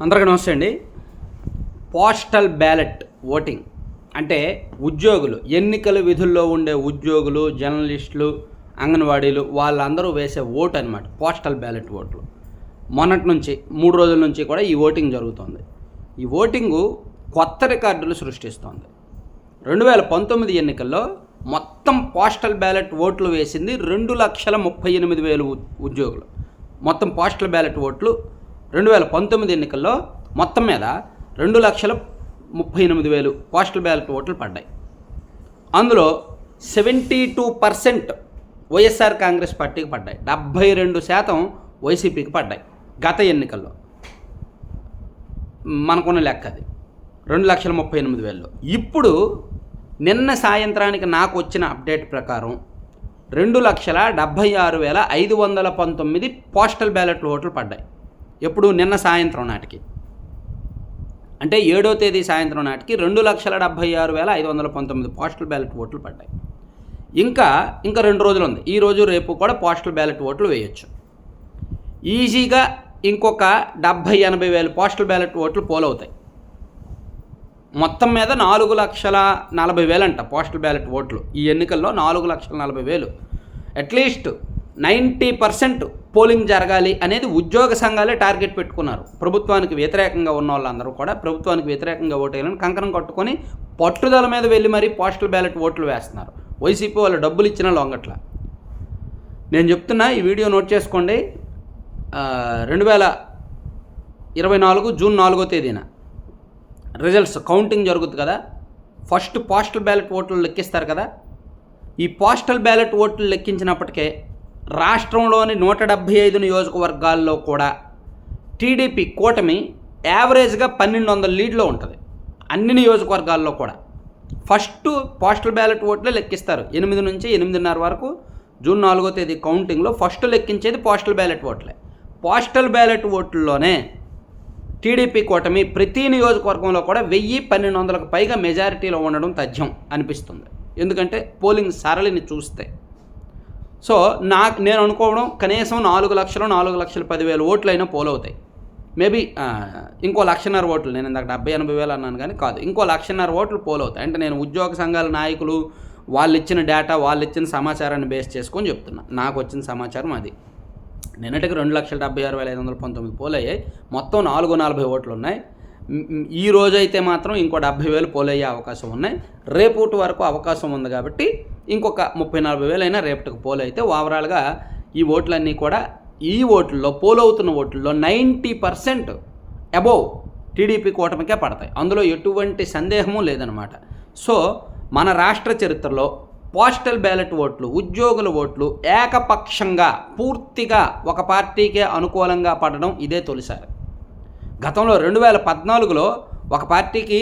అందరికీ నమస్తే అండి. పోస్టల్ బ్యాలెట్ ఓటింగ్ అంటే ఉద్యోగులు ఎన్నికల విధుల్లో ఉండే ఉద్యోగులు జర్నలిస్టులు అంగన్వాడీలు వాళ్ళందరూ వేసే ఓటు అనమాట పోస్టల్ బ్యాలెట్ ఓట్లు. మొన్నటి నుంచి మూడు రోజుల నుంచి కూడా ఈ ఓటింగ్ జరుగుతుంది. ఈ ఓటింగు కొత్త రికార్డులు సృష్టిస్తోంది. రెండు వేల పంతొమ్మిది ఎన్నికల్లో మొత్తం పోస్టల్ బ్యాలెట్ ఓట్లు వేసింది రెండు లక్షల ముప్పై ఎనిమిది వేలు ఉ- ఉద్యోగులు. మొత్తం పోస్టల్ బ్యాలెట్ ఓట్లు రెండు వేల పంతొమ్మిది ఎన్నికల్లో మొత్తం మీద రెండు లక్షల ముప్పై ఎనిమిది వేలు పోస్టల్ బ్యాలెట్ ఓట్లు పడ్డాయి. అందులో seventy two percent YSR Congress పార్టీకి పడ్డాయి. డెబ్భై రెండు శాతం వైసీపీకి పడ్డాయి గత ఎన్నికల్లో. మనకున్న లెక్క అది. రెండు లక్షల ముప్పై ఎనిమిది వేలు ఇప్పుడు నిన్న సాయంత్రానికి నాకు వచ్చిన అప్డేట్ ప్రకారం రెండు లక్షల డెబ్భై ఆరు వేల ఐదు వందల పంతొమ్మిది పోస్టల్ బ్యాలెట్ ఓట్లు పడ్డాయి. ఎప్పుడు? నిన్న సాయంత్రం నాటికి. అంటే ఏడో తేదీ సాయంత్రం నాటికి రెండు లక్షల డెబ్భై ఆరు వేల ఐదు వందల పంతొమ్మిది పోస్టల్ బ్యాలెట్ ఓట్లు పడ్డాయి. ఇంకా ఇంకా రెండు రోజులు ఉంది. ఈ రోజు రేపు కూడా పోస్టల్ బ్యాలెట్ ఓట్లు వేయొచ్చు. ఈజీగా ఇంకొక డెబ్భై ఎనభై వేల పోస్టల్ బ్యాలెట్ ఓట్లు పోలవుతాయి. మొత్తం మీద నాలుగు లక్షల నలభై వేలంట పోస్టల్ బ్యాలెట్ ఓట్లు. ఈ ఎన్నికల్లో నాలుగు లక్షల నలభై వేలు. అట్లీస్ట్ నైంటీ పర్సెంట్ పోలింగ్ జరగాలి అనేది ఉద్యోగ సంఘాలే టార్గెట్ పెట్టుకున్నారు. ప్రభుత్వానికి వ్యతిరేకంగా ఉన్న వాళ్ళందరూ కూడా ప్రభుత్వానికి వ్యతిరేకంగా ఓటేయాలని కంకణం కట్టుకొని పట్టుదల మీద వెళ్ళి మరీ పోస్టల్ బ్యాలెట్ ఓట్లు వేస్తున్నారు. వైసీపీ వాళ్ళు డబ్బులు ఇచ్చిన లొంగట్ల. నేను చెప్తున్నా ఈ వీడియో నోట్ చేసుకోండి. రెండు వేల ఇరవై నాలుగు జూన్ నాలుగో తేదీన రిజల్ట్స్ కౌంటింగ్ జరుగుతుంది కదా. ఫస్ట్ పోస్టల్ బ్యాలెట్ ఓట్లు లెక్కిస్తారు కదా. ఈ పోస్టల్ బ్యాలెట్ ఓట్లు లెక్కించినప్పటికే రాష్ట్రంలోని నూట డెబ్భై ఐదు నియోజకవర్గాల్లో కూడా టీడీపీ కూటమి యావరేజ్గా పన్నెండు వందల లీడ్లో ఉంటుంది. అన్ని నియోజకవర్గాల్లో కూడా. ఫస్ట్ పోస్టల్ బ్యాలెట్ ఓట్లే లెక్కిస్తారు. ఎనిమిది నుంచి ఎనిమిదిన్నర వరకు జూన్ నాలుగో తేదీ కౌంటింగ్లో ఫస్ట్ లెక్కించేది పోస్టల్ బ్యాలెట్ ఓట్లే. పోస్టల్ బ్యాలెట్ ఓట్లలోనే టీడీపీ కూటమి ప్రతి నియోజకవర్గంలో కూడా వెయ్యి పన్నెండు వందలకు పైగా మెజారిటీలో ఉండడం తథ్యం అనిపిస్తుంది. ఎందుకంటే పోలింగ్ సరళిని చూస్తే. సో నాకు నేను అనుకోవడం కనీసం నాలుగు లక్షలు నాలుగు లక్షల పదివేల అయినా పోలవుతాయి మేబీ ఇంకో లక్షన్నర ఓట్లు నేను ఇందాక డెబ్బై ఎనభై వేలు అన్నాను కానీ కాదు. ఇంకో లక్షన్నర ఓట్లు పోలవుతాయి అంటే నేను ఉద్యోగ సంఘాల నాయకులు వాళ్ళు ఇచ్చిన డేటా వాళ్ళు ఇచ్చిన సమాచారాన్ని బేస్ చేసుకొని చెప్తున్నా. నాకు వచ్చిన సమాచారం అది. నిన్నటికి రెండు లక్షల డెబ్బై ఆరు వేల ఐదు వందల పంతొమ్మిది పోలయ్యాయి మొత్తం నాలుగు నలభై ఓట్లు ఉన్నాయి. ఈ రోజైతే మాత్రం ఇంకో డెబ్బై వేలు పోలయ్యే అవకాశం ఉన్నాయి. రేపటి వరకు అవకాశం ఉంది కాబట్టి ఇంకొక ముప్పై నలభై వేలైనా రేపటికి పోలు అయితే ఓవరాల్గా ఈ ఓట్లన్నీ కూడా ఈ ఓట్లలో పోలవుతున్న ఓట్లలో నైంటీ పర్సెంట్ అబోవ్ టీడీపీ కూటమికే పడతాయి. అందులో ఎటువంటి సందేహము లేదనమాట సో మన రాష్ట్ర చరిత్రలో పోస్టల్ బ్యాలెట్ ఓట్లు ఉద్యోగుల ఓట్లు ఏకపక్షంగా పూర్తిగా ఒక పార్టీకే అనుకూలంగా పడడం ఇదే తొలిసారి. గతంలో రెండు వేల పద్నాలుగులో ఒక పార్టీకి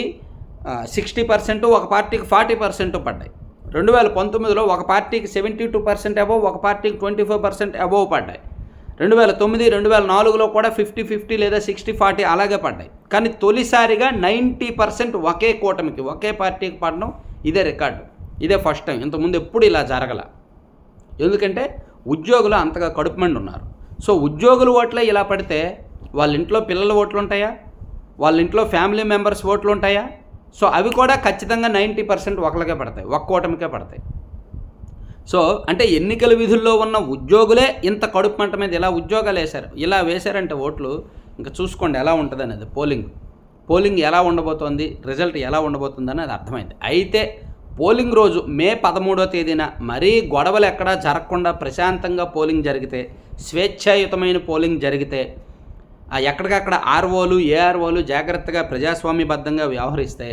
సిక్స్టీ పర్సెంట్ ఒక పార్టీకి ఫార్టీ పర్సెంట్ పడ్డాయి. రెండు వేల పంతొమ్మిదిలో ఒక పార్టీకి సెవెంటీ టూ పర్సెంట్ అబోవ్ ఒక పార్టీకి ట్వంటీ ఫైవ్ పర్సెంట్ అబోవ్ పడ్డాయి. రెండు వేల తొమ్మిది రెండు వేల నాలుగులో కూడా ఫిఫ్టీ ఫిఫ్టీ లేదా సిక్స్టీ ఫార్టీ అలాగే పడ్డాయి. కానీ తొలిసారిగా నైంటీ పర్సెంట్ ఒకే కూటమికి ఒకే పార్టీకి పడడం ఇదే రికార్డు. ఇదే ఫస్ట్ టైం. ఇంతకుముందు ఎప్పుడు ఇలా జరగల? ఎందుకంటే ఉద్యోగులు అంతగా కడుపుమండి ఉన్నారు. సో ఉద్యోగుల ఓట్లే ఇలా పడితే వాళ్ళ ఇంట్లో పిల్లల ఓట్లు ఉంటాయా? వాళ్ళ ఇంట్లో ఫ్యామిలీ మెంబర్స్ ఓట్లు ఉంటాయా? సో అవి కూడా ఖచ్చితంగా నైంటీ పర్సెంట్ ఒకరికే పడతాయి ఒక్క కూటమికే పడతాయి. సో అంటే ఎన్నికల విధుల్లో ఉన్న ఉద్యోగులే ఇంత కడుపు మంట మీద ఇలా ఉద్యోగాలు వేశారు. ఇలా వేశారంటే ఓట్లు ఇంకా చూసుకోండి ఎలా ఉంటుంది అనేది పోలింగ్. పోలింగ్ ఎలా ఉండబోతోంది రిజల్ట్ ఎలా ఉండబోతుంది అనేది అర్థమైంది. అయితే పోలింగ్ రోజు మే పదమూడో తేదీన మరీ గొడవలు ఎక్కడా జరగకుండా ప్రశాంతంగా పోలింగ్ జరిగితే స్వేచ్ఛాయుతమైన పోలింగ్ జరిగితే ఎక్కడికక్కడ ఆర్ఓలు ఏఆర్ఓలు జాగ్రత్తగా ప్రజాస్వామ్యబద్ధంగా వ్యవహరిస్తే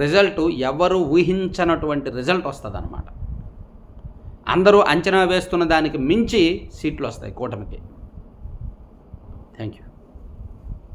రిజల్ట్ ఎవరు ఊహించనటువంటి రిజల్ట్ వస్తుంది అనమాట అందరూ అంచనా వేస్తున్న దానికి మించి సీట్లు వస్తాయి కూటమికి. Thank you